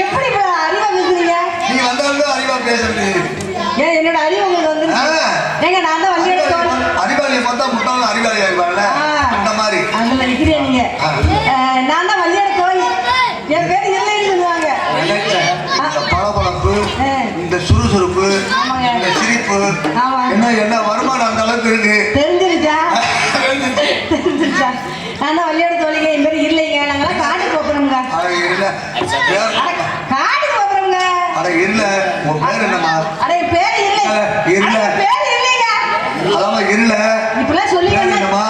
எப்படி அறிவா பேசுறீங்க நீ வந்தாலும் அறிவா பேசுறது. ஏன் என்னோட அறிவு உங்களுக்கு வந்து. ஏங்க நான் தான் வண்டியோட தோல் அறிவாளியை பார்த்தா முட்டாளும் அறிவாளி ஆயிடுவாங்கல்ல அந்த மாதிரி. அதுல நிக்கிறீங்க நீங்க. ஆ. அஹ், நான் தான் வண்டியோட தோல் என் பேர் இல்லைன்னு சொல்லுவாங்க. பளபளப்பு. இந்த சுறுசுறுப்பு. இந்த சிரிப்பு. என்ன என்ன வருமானம் அந்த அளவுக்கு இருக்கு? தெரிஞ்சிருச்சா? தெரிஞ்சிருச்சா. நான் தான் வண்டியோட தோழிங்க என் பேர் இல்லைங்க நாங்களாம் காட்டுக்கு போறோம்ங்க காட்டுக்கு போறோம்ங்க அட இல்ல. உன் பேர் என்னம்மா? அட பேர் இல்லை. இல்ல, அதாம இல்ல. இப்பெல்லாம் சொல்லி பேர்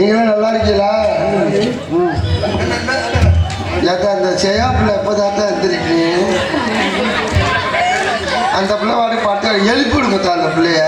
நீங்களும் நல்லா இருக்கீங்களா? ஏக்கா அந்த செய்யா பிள்ளை எப்போ தாத்தா அந்த பிள்ளை வாடி பார்த்து எழுப்பி விடுங்கத்தா அந்த பிள்ளைய.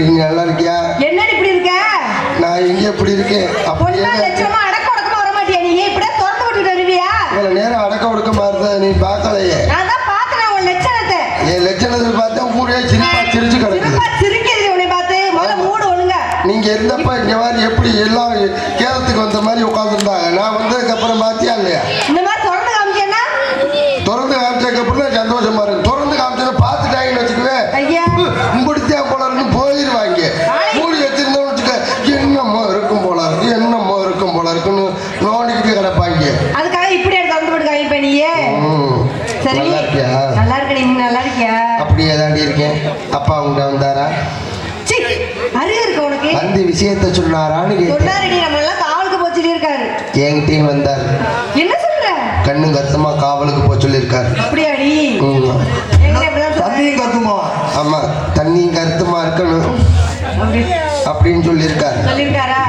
நீங்க நல்லா இருக்கியா? என்னடி இப்படி இருக்க? நான் எங்க எப்படி இருக்கேன்? அப்படியே லட்சணமா அடக்க உடக்கமா வர மாட்டியா நீ? இப்படியே திறந்து விட்டுட்டு வருவியா? இவ்வளவு நேரம் அடக்க ஒடுக்க மாறுத நீ பார்க்கலையே? நான் தான் பார்த்தேன் உன் லட்சணத்தை. என் லட்சணத்தை பார்த்தா ஊரே சிரிப்பா சிரிச்சு கிடக்குது சிரிக்கிறது உன்னை பார்த்து. முதல்ல மூடு ஒழுங்க. நீங்க இருந்தப்ப இங்க மாதிரி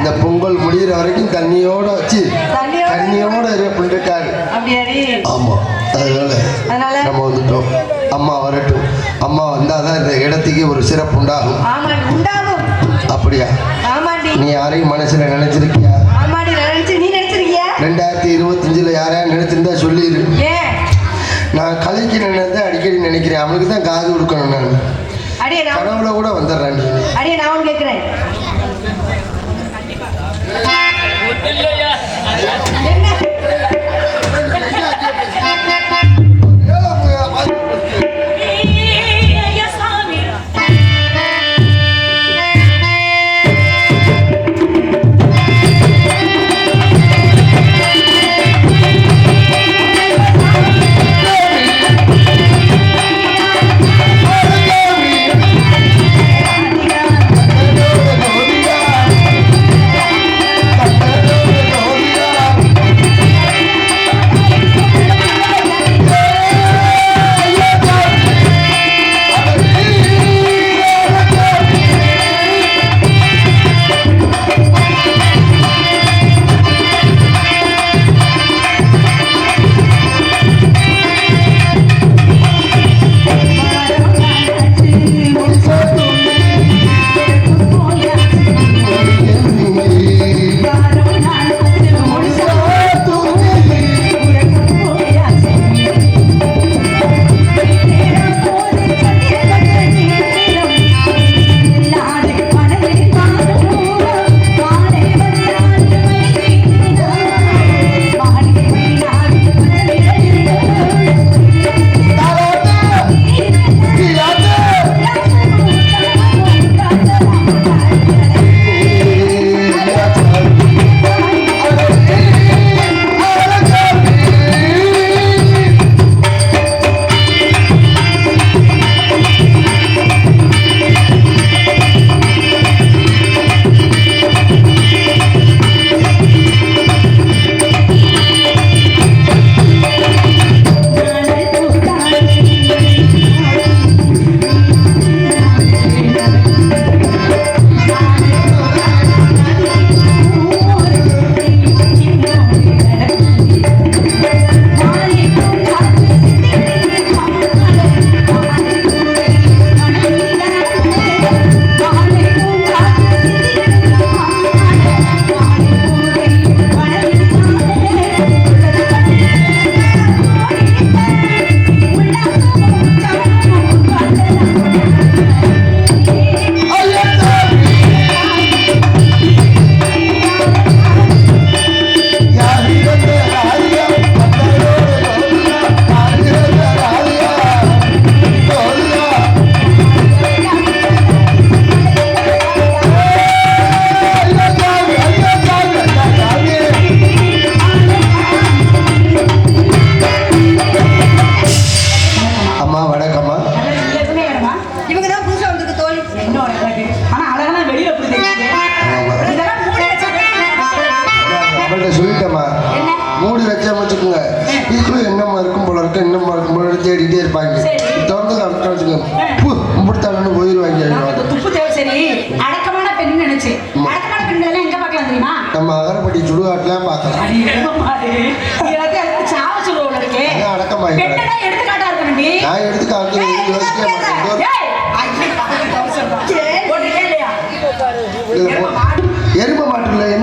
இந்த பொங்கல் முடிகிற வரைக்கும் தண்ணியோட வச்சு தண்ணியோட இருக்காரு ஆமா அதனால நம்ம வந்துட்டோம். அம்மா வரட்டும். அம்மா வந்தாதான் இந்த இடத்துக்கு ஒரு சிறப்பு உண்டாகும். அப்படியா? நீ யாரையும் மனசுல நினைச்சிருக்கியா? ரெண்டாயிரத்தி இருபத்தஞ்சுல யாரையா நினைச்சிருந்தா சொல்லிடு நான் கலைக்கு நினைதான் அடிக்கடி நினைக்கிறேன். அவனுக்கு தான் காது கொடுக்கணும் நான். கனவுல கூட வந்துடுறேன் நீ.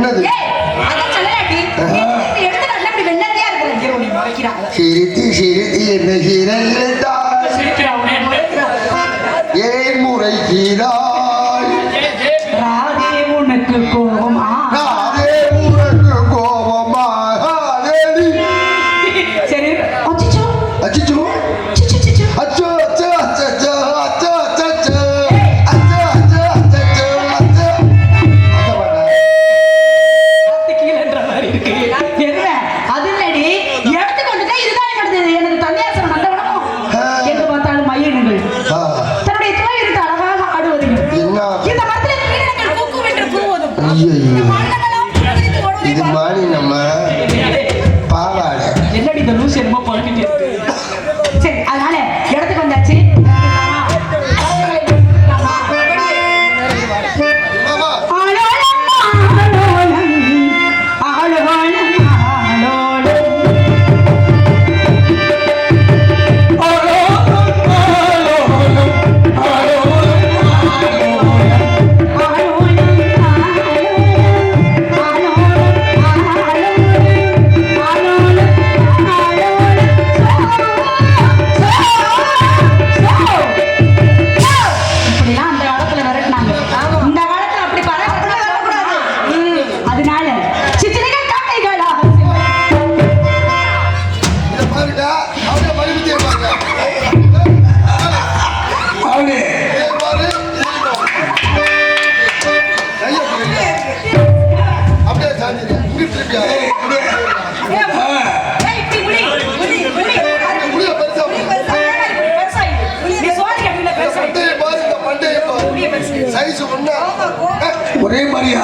என்னது அவர்கிட்ட அவரே மறுபடி இருப்பாங்க அவனே. அப்படியே சாஞ்சிருக்கேன் இப்படி திருப்பியா ஒரே மாதிரியா?